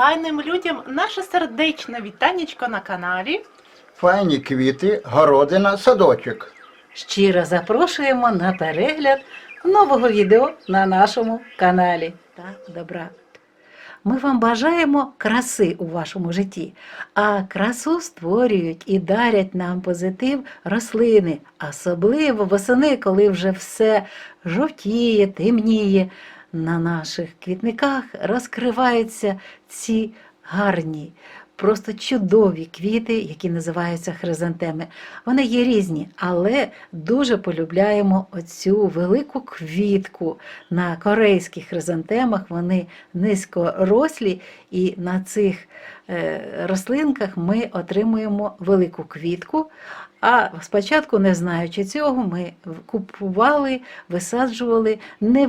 файним людям наше сердечне вітанечко на каналі. Файні квіти, городина, садочок. Щиро запрошуємо на перегляд нового відео на нашому каналі та добра. Ми вам бажаємо краси у вашому житті, а красу створюють і дарять нам позитив рослини, особливо восени, коли вже все жовтіє, темніє. На наших квітниках розкриваються ці гарні, просто чудові квіти, які називаються хризантеми. Вони є різні, але дуже полюбляємо оцю велику квітку. На корейських хризантемах вони низькорослі, і на цих е, рослинках ми отримуємо велику квітку. А спочатку, не знаючи цього, ми купували, висаджували, не,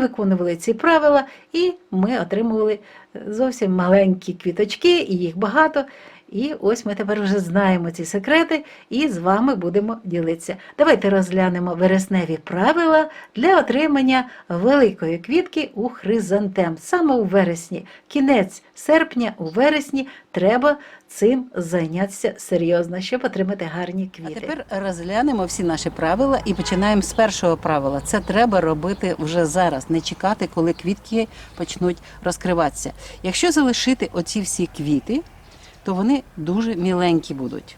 виконували ці правила, і ми отримували зовсім маленькі квіточки, і їх багато. І ось ми тепер вже знаємо ці секрети і з вами будемо ділитися. Давайте розглянемо вересневі правила для отримання великої квітки у хризантем. Саме у вересні, кінець серпня, у вересні треба цим зайнятися серйозно, щоб отримати гарні квіти. А тепер розглянемо всі наші правила і починаємо з першого правила. Це треба робити вже зараз, не чекати, коли квітки почнуть розкриватися. Якщо залишити оці всі квіти, то вони дуже міленькі будуть.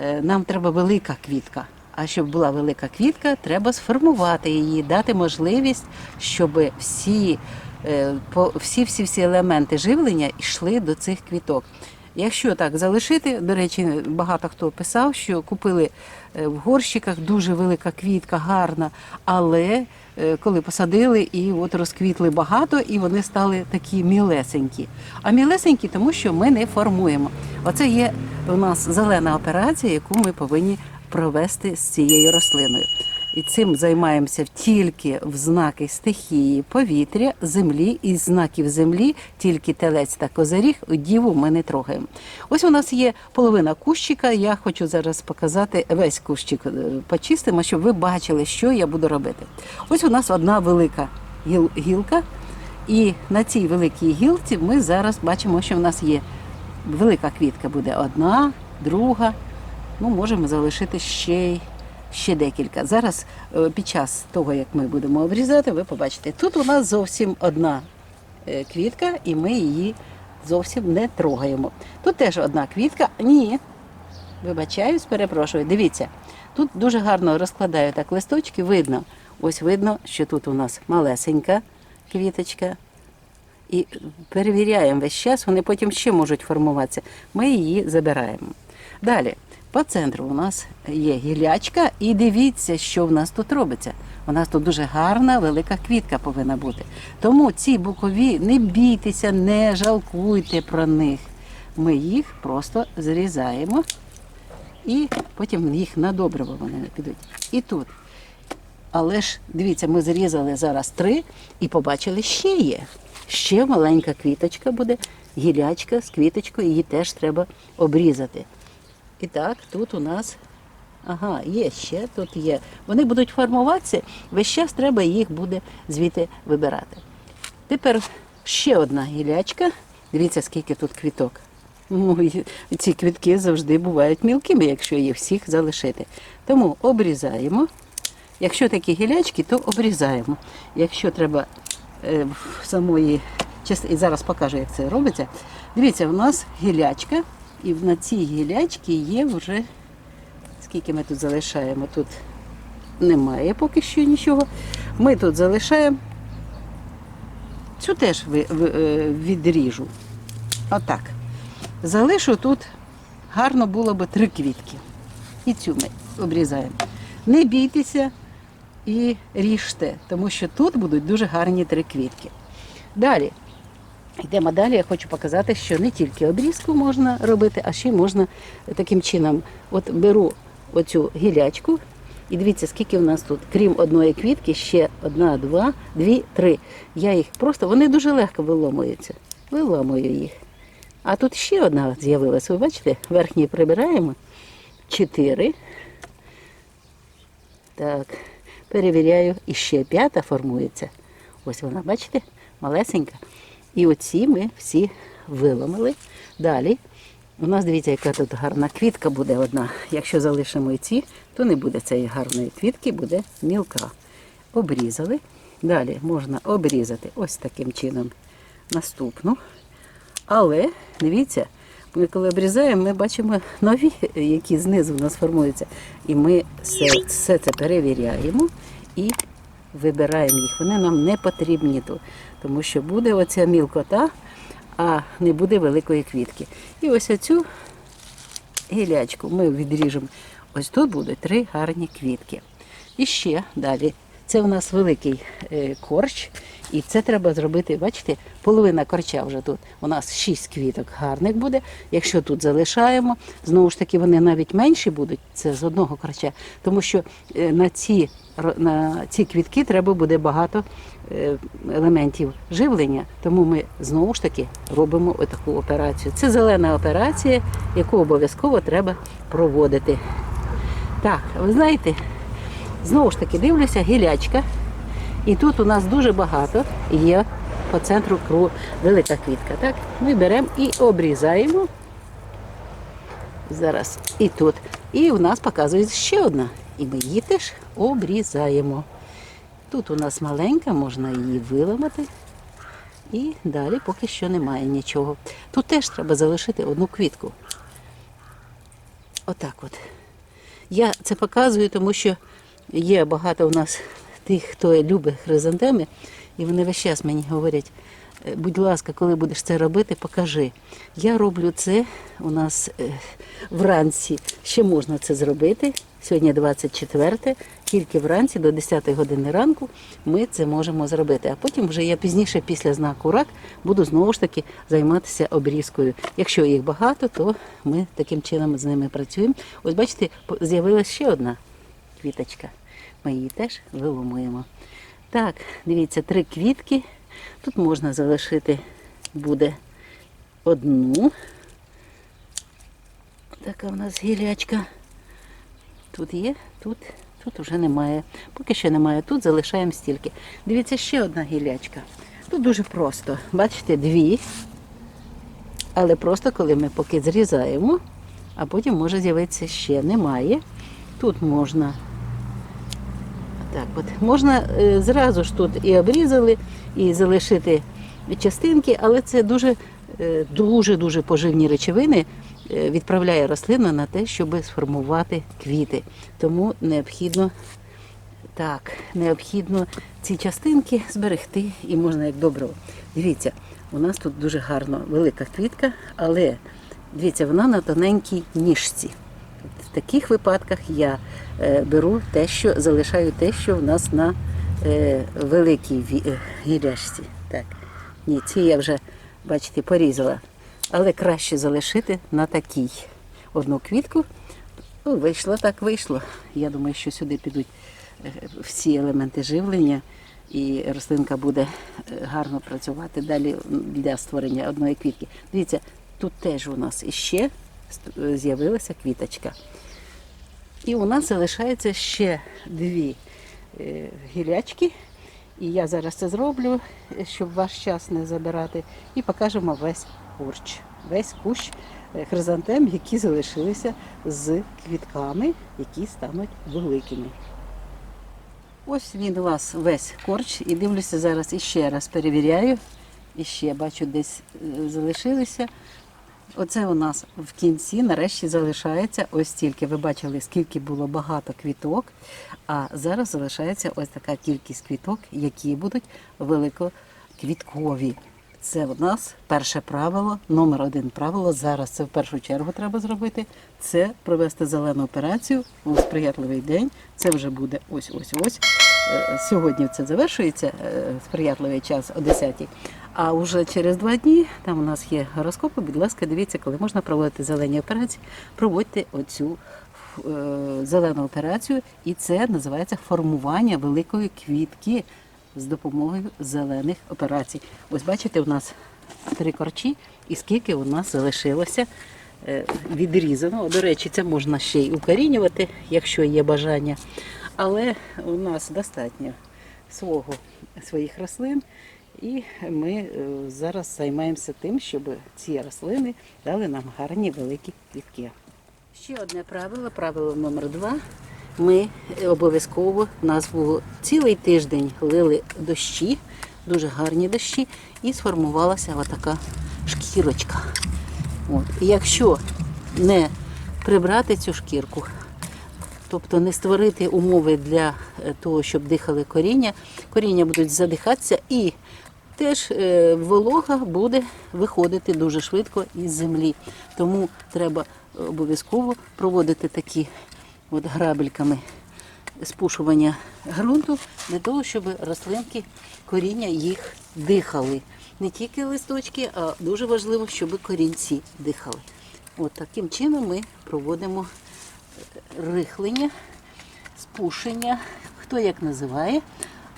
Е, Нам треба велика квітка. А щоб була велика квітка, треба сформувати її, дати можливість, щоб всі, е, всі, всі, всі елементи живлення йшли до цих квіток. Якщо так залишити, до речі, багато хто писав, що купили е, в горщиках дуже велика квітка, гарна, але е, коли посадили і от розквітли багато, і вони стали такі мілесенькі. А мілесенькі, тому що ми не формуємо. Оце є у нас зелена операція, яку ми повинні провести з цією рослиною. І цим займаємося тільки в знаки стихії повітря, землі і знаків землі, тільки телець та козиріг, діву ми не трогаємо. Ось у нас є половина кущика. Я хочу зараз показати весь кущик е, почистимо, щоб ви бачили, що я буду робити. Ось у нас одна велика гіл- гілка, і на цій великій гілці ми зараз бачимо, що в нас є велика квітка буде одна, друга. Ну, можемо залишити ще й ще декілька. Зараз е, під час того, як ми будемо обрізати, ви побачите, тут у нас зовсім одна е, квітка, і ми її зовсім не трогаємо. Тут теж одна квітка. Ні, вибачаюсь, перепрошую. Дивіться, тут дуже гарно розкладаю так листочки, видно. Ось видно, що тут у нас малесенька квіточка. І перевіряємо весь час, вони потім ще можуть формуватися. Ми її забираємо. Далі, по центру у нас є гілячка, і дивіться, що в нас тут робиться. У нас тут дуже гарна, велика квітка повинна бути. Тому ці букові не бійтеся, не жалкуйте про них. Ми їх просто зрізаємо і потім їх на добриво вони підуть. І тут. Але ж дивіться, ми зрізали зараз три і побачили, ще є. Ще маленька квіточка буде, гілячка з квіточкою, її теж треба обрізати. І так, тут у нас, ага, є ще, тут є. Вони будуть формуватися, весь час треба їх буде звідти вибирати. Тепер ще одна гілячка. Дивіться, скільки тут квіток. Ну, ці квітки завжди бувають мілкими, якщо їх всіх залишити. Тому обрізаємо. Якщо такі гілячки, то обрізаємо. Якщо треба е, в самої і зараз покажу, як це робиться. Дивіться, у нас гілячка, і на цій гілячці є вже скільки ми тут залишаємо. Тут немає поки що нічого. Ми тут залишаємо. Цю теж е, відріжу. Отак. Залишу тут гарно було би три квітки. І цю ми обрізаємо. Не бійтеся і ріжте, тому що тут будуть дуже гарні три квітки. Далі. Йдемо далі. Я хочу показати, що не тільки обрізку можна робити, а ще можна таким чином. От беру оцю гілячку, і дивіться, скільки в нас тут, крім одної квітки, ще одна, два, дві, три. Я їх просто, вони дуже легко виломуються. Виламую їх. А тут ще одна з'явилася. Ви бачите, верхній прибираємо. Чотири. Так, перевіряю. І ще п'ята формується. Ось вона, бачите, малесенька. І оці ми всі виламали. Далі. У нас дивіться, яка тут гарна квітка буде одна. Якщо залишимо і ці, то не буде цієї гарної квітки, буде мілка. Обрізали. Далі можна обрізати ось таким чином наступну. Але дивіться, ми коли обрізаємо, ми бачимо нові, які знизу в нас формуються. І ми все, все це перевіряємо і вибираємо їх. Вони нам не потрібні тут, тому що буде оця мілкота, а не буде великої квітки. І ось оцю гілячку ми відріжемо. Ось тут будуть три гарні квітки. І ще далі. Це у нас великий е, корч, і це треба зробити, бачите, половина корча вже тут. У нас шість квіток гарних буде. Якщо тут залишаємо, знову ж таки вони навіть менші будуть, це з одного корча, тому що е, на ці, на ці квітки треба буде багато е, елементів живлення, тому ми знову ж таки робимо таку операцію. Це зелена операція, яку обов'язково треба проводити. Так, ви знаєте, знову ж таки дивлюся, гілячка. І тут у нас дуже багато є по центру кру велика квітка. Так? Ми беремо і обрізаємо. Зараз і тут. І у нас показується ще одна. І ми її теж обрізаємо. Тут у нас маленька, можна її виламати. І далі поки що немає нічого. Тут теж треба залишити одну квітку. Отак от. Я це показую, тому що є багато у нас тих, хто любить хризантеми, і вони весь час мені говорять, «Е, будь ласка, коли будеш це робити, покажи. Я роблю це у нас е, вранці. Ще можна це зробити. Сьогодні 24, тільки вранці до 10 години ранку ми це можемо зробити. А потім вже я пізніше, після знаку рак, буду знову ж таки займатися обрізкою. Якщо їх багато, то ми таким чином з ними працюємо. Ось бачите, з'явилася ще одна квіточка. Ми її теж виломуємо. Так, дивіться, три квітки. Тут можна залишити буде одну. Така в нас гілячка. Тут є, тут, тут вже немає. Поки що немає. Тут залишаємо стільки. Дивіться, ще одна гілячка. Тут дуже просто. Бачите, дві. Але просто коли ми поки зрізаємо, а потім може з'явитися ще. Немає. Тут можна. Так, от можна е, зразу ж тут і обрізали, і залишити частинки, але це дуже е, дуже дуже поживні речовини е, відправляє рослина на те, щоб сформувати квіти. Тому необхідно так, необхідно ці частинки зберегти і можна як добриво. Дивіться, у нас тут дуже гарно велика квітка, але дивіться, вона на тоненькій ніжці. Таких випадках я е, беру те, що залишаю те, що в нас на е, великій е. Так. Ні, ці я вже, бачите, порізала. Але краще залишити на такій одну квітку. Ну, вийшло так, вийшло. Я думаю, що сюди підуть всі елементи живлення, і рослинка буде гарно працювати далі для створення одної квітки. Дивіться, тут теж у нас іще з'явилася квіточка. І у нас залишається ще дві е, гілячки. І я зараз це зроблю, щоб ваш час не забирати. І покажемо весь курч, весь кущ е, хризантем, які залишилися з квітками, які стануть великими. Ось він у вас весь корч. І дивлюся зараз іще раз перевіряю. І ще бачу, десь е, залишилися. Оце у нас в кінці нарешті залишається ось стільки. Ви бачили, скільки було багато квіток, а зараз залишається ось така кількість квіток, які будуть великоквіткові. Це у нас перше правило, номер один правило. Зараз це в першу чергу треба зробити. Це провести зелену операцію у сприятливий день. Це вже буде ось ось ось. Е, Сьогодні це завершується е, сприятливий час о 10-й. а вже через два дні там у нас є гороскопи. Будь ласка, дивіться, коли можна проводити зелені операції, проводьте оцю е, зелену операцію, і це називається формування великої квітки з допомогою зелених операцій. Ось бачите, у нас три корчі, і скільки у нас залишилося е, відрізано. До речі, це можна ще й укорінювати, якщо є бажання. Але у нас достатньо свого, своїх рослин. І ми е, зараз займаємося тим, щоб ці рослини дали нам гарні великі квітки. Ще одне правило, правило номер два. Ми обов'язково нас було цілий тиждень лили дощі, дуже гарні дощі, і сформувалася отака шкірочка. От. І якщо не прибрати цю шкірку, тобто не створити умови для е, того, щоб дихали коріння, коріння будуть задихатися і теж е, волога буде виходити дуже швидко із землі. Тому треба обов'язково проводити такі от грабельками спушування ґрунту для того, щоб рослинки, коріння їх дихали. Не тільки листочки, а дуже важливо, щоб корінці дихали. От таким чином ми проводимо рихлення, спушення, хто як називає.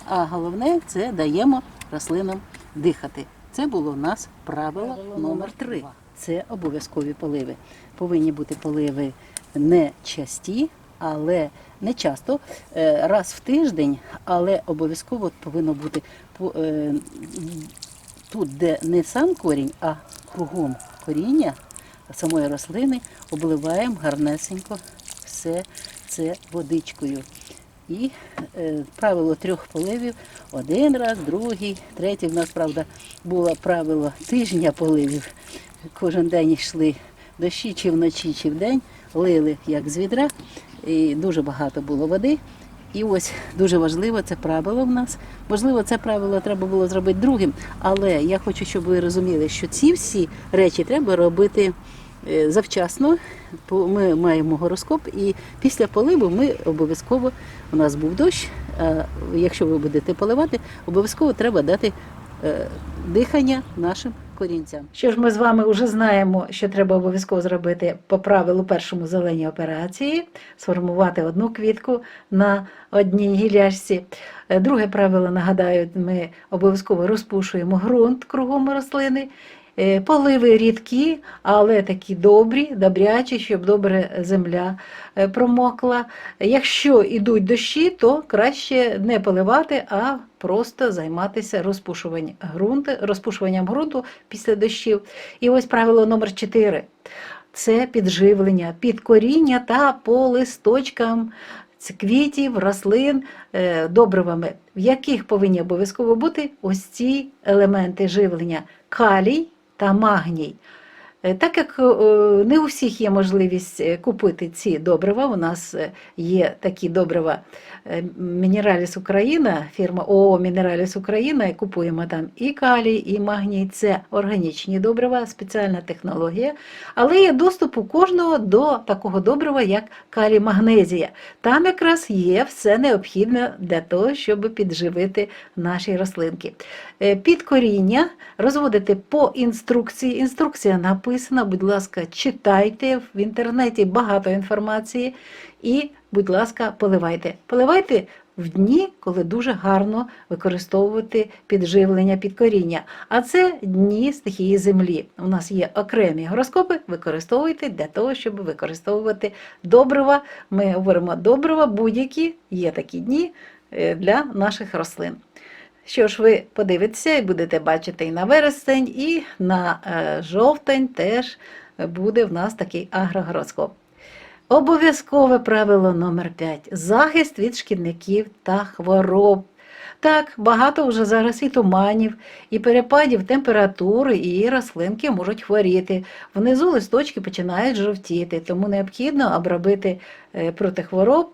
А головне це даємо рослинам дихати. Це було у нас правило номер три. Це обов'язкові поливи. Повинні бути поливи не часті, але не часто, е, раз в тиждень, але обов'язково повинно бути е, тут, де не сам корінь, а кругом коріння самої рослини, обливаємо гарнесенько все це водичкою. І е, правило трьох поливів один раз, другий, третій. В нас, правда, було правило тижня поливів. Кожен день йшли дощі, чи вночі, чи вдень, лили як з відра, і дуже багато було води. І ось дуже важливо це правило в нас. Можливо, це правило треба було зробити другим, але я хочу, щоб ви розуміли, що ці всі речі треба робити завчасно. Ми маємо гороскоп, і після поливу ми обов'язково у нас був дощ. Якщо ви будете поливати, обов'язково треба дати е, дихання нашим корінцям. Що ж ми з вами вже знаємо, що треба обов'язково зробити по правилу першому зеленій операції, сформувати одну квітку на одній гіляшці. Е, Друге правило, нагадаю, ми обов'язково розпушуємо ґрунт кругом рослини. Е, Поливи рідкі, але такі добрі, добрячі, щоб добре земля е, промокла. Якщо йдуть дощі, то краще не поливати, а просто займатися розпушуванням ґрунту, розпушуванням ґрунту після дощів. І ось правило номер 4 це підживлення під коріння та по листочкам квітів, рослин е, добривами, в яких повинні обов'язково бути ось ці елементи живлення калій та магній. Е, Так як е, не у всіх є можливість е, купити ці добрива, у нас є такі добрива Мінераліс Україна, фірма ООО Мінераліс Україна, і купуємо там і калій, і магній. Це органічні добрива, спеціальна технологія. Але є доступ у кожного до такого добрива, як калій магнезія. Там якраз є все необхідне для того, щоб підживити наші рослинки. Під коріння розводити по інструкції. Інструкція написана, будь ласка, читайте в інтернеті багато інформації і, будь ласка, поливайте. Поливайте в дні, коли дуже гарно використовувати підживлення під коріння. А це дні стихії землі. У нас є окремі гороскопи, використовуйте для того, щоб використовувати добрива. Ми говоримо добрива, будь-які є такі дні е, для наших рослин. Що ж, ви подивитеся і будете бачити і на вересень, і на е, жовтень теж буде в нас такий агрогороскоп. Обов'язкове правило номер 5 захист від шкідників та хвороб. Так, багато вже зараз і туманів, і перепадів температури, і рослинки можуть хворіти. Внизу листочки починають жовтіти, тому необхідно обробити е, проти хвороб.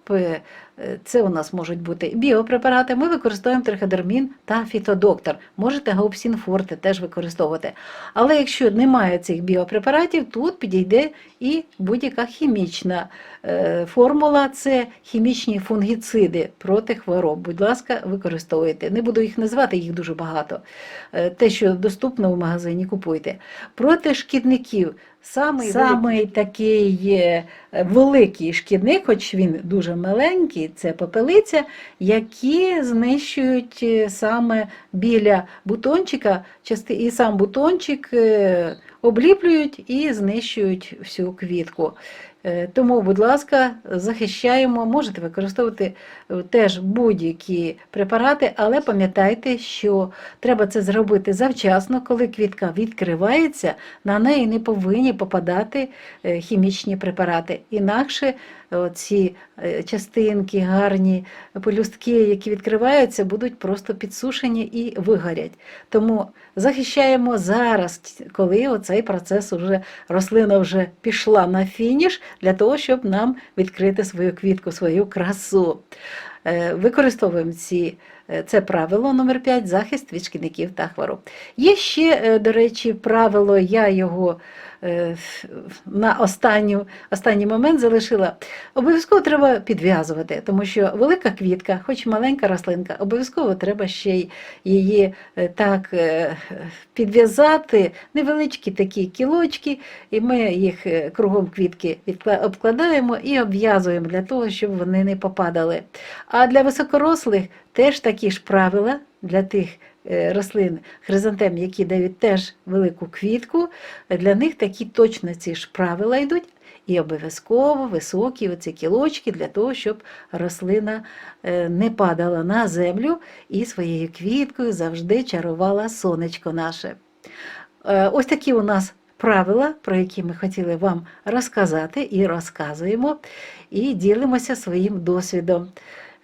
Е, Це у нас можуть бути біопрепарати. Ми використовуємо триходермін та фітодоктор. Можете гаупсін форте теж використовувати. Але якщо немає цих біопрепаратів, тут підійде і будь-яка хімічна е, формула це хімічні фунгіциди проти хвороб. Будь ласка, використовуйте. Не буду їх називати, їх дуже багато. Е, Те, що доступно в магазині, купуйте. Проти шкідників. Самий, Самий такий е, великий шкідник, хоч він дуже маленький, це попелиця, які знищують е, саме біля бутончика, і сам бутончик е, обліплюють і знищують всю квітку. Е, Тому, будь ласка, захищаємо, можете використовувати е, теж будь-які препарати, але пам'ятайте, що треба це зробити завчасно, коли квітка відкривається, на неї не повинні попадати е, хімічні препарати. Інакше ці е, частинки, гарні пелюстки, які відкриваються, будуть просто підсушені і вигорять. Тому захищаємо зараз, коли оцей процес уже рослина вже пішла на фініш, для того, щоб нам відкрити свою квітку, свою красу. Е, Використовуємо ці, це правило номер 5 захист від шкідників та хвороб. Є ще, е, до речі, правило, я його е, на останню, останній момент залишила. Обов'язково треба підв'язувати, тому що велика квітка, хоч маленька рослинка, обов'язково треба ще її е, так е, підв'язати, невеличкі такі кілочки, і ми їх е, кругом квітки обкладаємо і обв'язуємо для того, щоб вони не попадали. А для високорослих теж такі ж правила для тих е, рослин хризантем, які дають теж велику квітку, для них такі точно ці ж правила йдуть. І обов'язково високі оці кілочки для того, щоб рослина е, не падала на землю і своєю квіткою завжди чарувала сонечко наше. Е, Ось такі у нас правила, про які ми хотіли вам розказати і розказуємо, і ділимося своїм досвідом.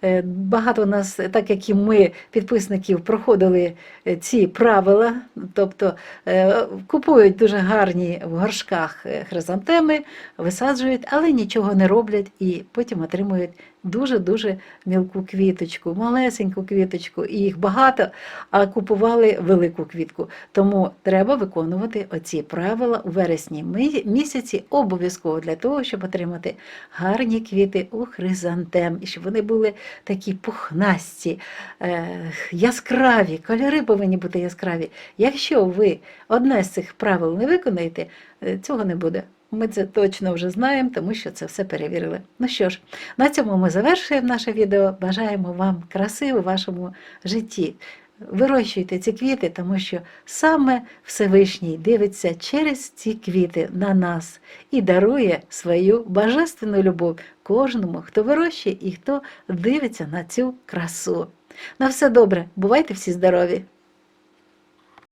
Е, Багато нас, так як і ми, підписників, проходили е, ці правила, тобто е, купують дуже гарні в горшках хризантеми, висаджують, але нічого не роблять і потім отримують дуже-дуже мілку квіточку, малесеньку квіточку, і їх багато, а купували велику квітку. Тому треба виконувати оці правила у вересні місяці обов'язково для того, щоб отримати гарні квіти у хризантем, і щоб вони були такі пухнасті, яскраві, кольори повинні бути яскраві. Якщо ви одне з цих правил не виконаєте, е, цього не буде. Ми це точно вже знаємо, тому що це все перевірили. Ну що ж, на цьому ми завершуємо наше відео. Бажаємо вам краси у вашому житті. Вирощуйте ці квіти, тому що саме Всевишній дивиться через ці квіти на нас і дарує свою божественну любов кожному, хто вирощує і хто дивиться на цю красу. На все добре, бувайте всі здорові!